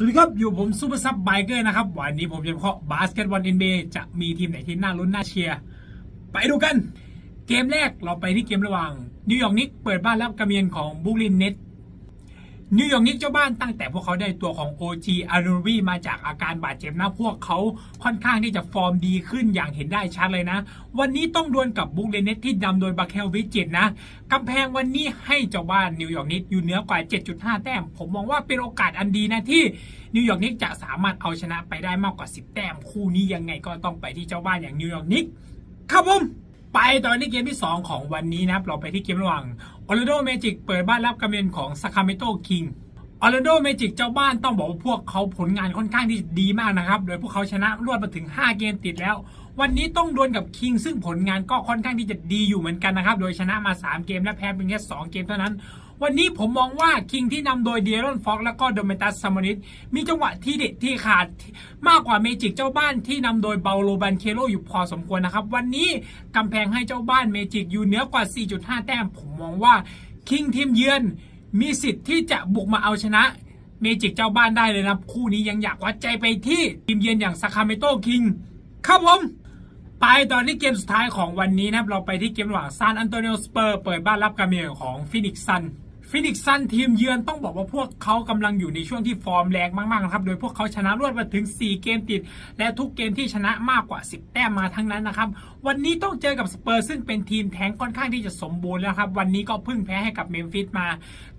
สวัสดีครับอยู่ผมซูเปอร์ซับไบเกอร์นะครับวันนี้ผมจะเคาะบาสเกตบอลเอ็นบีจะมีทีมไหนที่น่าลุ้นน่าเชียร์ไปดูกัน เกมแรกเราไปที่เกมระหว่างนิวยอร์กนิกเปิดบ้านรับกระเมียนของบุกลินเน็ต นิวยอร์กนิกเจ้าบ้านตั้งแต่พวกเขาได้ตัวของ OG อารูบีมาจากอาการบาดเจ็บนะพวกเขาค่อนข้างที่จะฟอร์มดีขึ้นอย่างเห็นได้ชัดเลยนะ วันนี้ต้องดวลกับบุกเลนเนตที่นำโดยบาเคลวิจิตนะกำแพงวันนี้ให้เจ้าบ้านนิวยอร์กนิกอยู่เหนือกว่า 7.5 แต้ม ผมมองว่าเป็นโอกาสอันดีนะที่นิวยอร์กนิกจะสามารถเอาชนะไปได้มากกว่า 10 แต้มคู่นี้ยังไงก็ต้องไปที่เจ้าบ้านอย่างนิวยอร์กนิกครับผมไปตอนนี้เกมที่ 2 ของวันนี้นะครับเราไปที่เกมระหว่าง ออร์แลนโดเมจิกเปิดบ้านรับกำเนินของซาคาเมโตคิงออร์แลนโดเมจิกเจ้าบ้านต้องบอกว่าพวกเขาผลงานค่อนข้างที่ดีมากนะครับ โดยพวกเขาชนะรวดมาถึง 5 เกมติดแล้ว วันนี้ต้องดวลกับคิงซึ่งผลงานก็ค่อนข้างที่จะดีอยู่เหมือนกันนะครับ โดยชนะมา 3 เกมและแพ้เพียงแค่ 2 เกมเท่านั้น วันนี้ผมมองว่าคิงที่นำโดยเดียรอนฟ็อกแล้วก็โดเมตัสซามอนิสมีจังหวะที่เด็ดที่ขาดมากกว่าเมจิกเจ้าบ้านที่นำโดยเบาโลบันเคโลอยู่พอสมควรนะครับ วันนี้กำแพงให้เจ้าบ้านเมจิกอยู่เหนือกว่า 4.5 แต้ม ผมมองว่าคิงทีมเยือนมีสิทธิ์ที่จะบุกมาเอาชนะเมจิกเจ้าบ้านได้เลยนะคู่นี้ยังอยากวัดใจไปที่ทีมเยือนอย่างซาคาเมโตคิงครับผมไปตอนนี้เกมสุดท้ายของวันนี้นะครับ เราไปที่เกมระหว่างซานอันโตนิโอสเปอร์ เปิดบ้านรับกาเมืองของฟินิกซัน ฟินิกซันทีมเยือนต้องบอกว่าพวกเขากำลังอยู่ในช่วงที่ฟอร์มแรงมากๆนะครับ โดยพวกเขาชนะรวดมาถึง 4 เกมติด และทุกเกมที่ชนะมากกว่า 10 แต้มมาทั้งนั้นนะครับ วันนี้ต้องเจอกับสเปอร์ซึ่งเป็นทีมแทงค่อนข้างที่จะสมบูรณ์แล้วครับ วันนี้ก็เพิ่งแพ้ให้กับเมมฟิสมา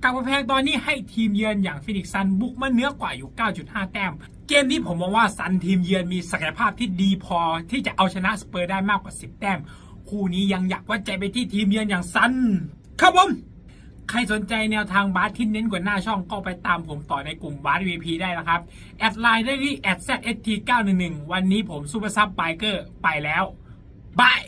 กับกำแพงตอนนี้ให้ทีมเยือนอย่างฟินิกซันบุกมาเหนื้อกว่าอยู่ 9.5 แต้มเกมนี้ผมมองว่าซันทีมเยือนมีศักยภาพที่ดีพอที่จะเอาชนะสเปอร์ได้มากกว่า 10 แต้ม คู่นี้ยังอยากวัดใจไปที่ทีมเยือนอย่างซันครับผม ใครสนใจแนวทางบาสที่เน้นกว่าหน้าช่องก็ไปตามผมต่อในกลุ่มบาส VP ได้นะครับ แอดไลน์ได้ที่ @zst911 วันนี้ผมซูเปอร์ซับไบเกอร์ไปแล้วบาย